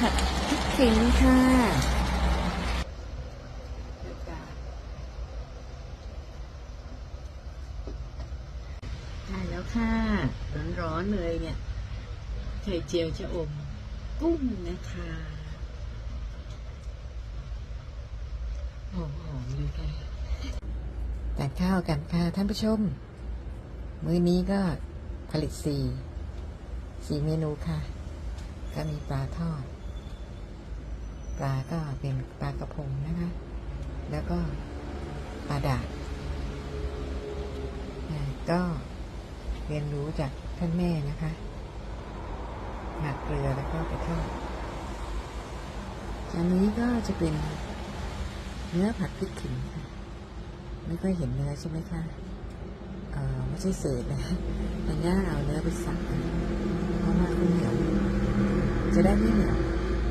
ผัดพริกขิงค่ะได้แล้วค่ะ ร้อนๆเลยเนี่ย ไข่เจียวจะอม กุ้งนะคะหอมๆเลยค่ะทานข้าวกันค่ะท่านผู้ชม มื้อนี้ก็ผลิตสี่สี่เมนูค่ะ ก็มีปลาทอด ปลาก็เป็นปลากระพงนะคะ แล้วก็ปลาดาดอ่าก็เรียนรู้จากท่านแม่นะคะหมักเกลือแล้วก็ไปทอดอันนี้ก็จะเป็นเนื้อผัดพริกขิงค่ะ ไม่ค่อยเห็นเนื้อใช่ไหมคะเออไม่ใช่เศษนะมันย่าเอาเนื้อไปสับเพราะว่าข้าวเหนียวจะได้ไม่เหนียว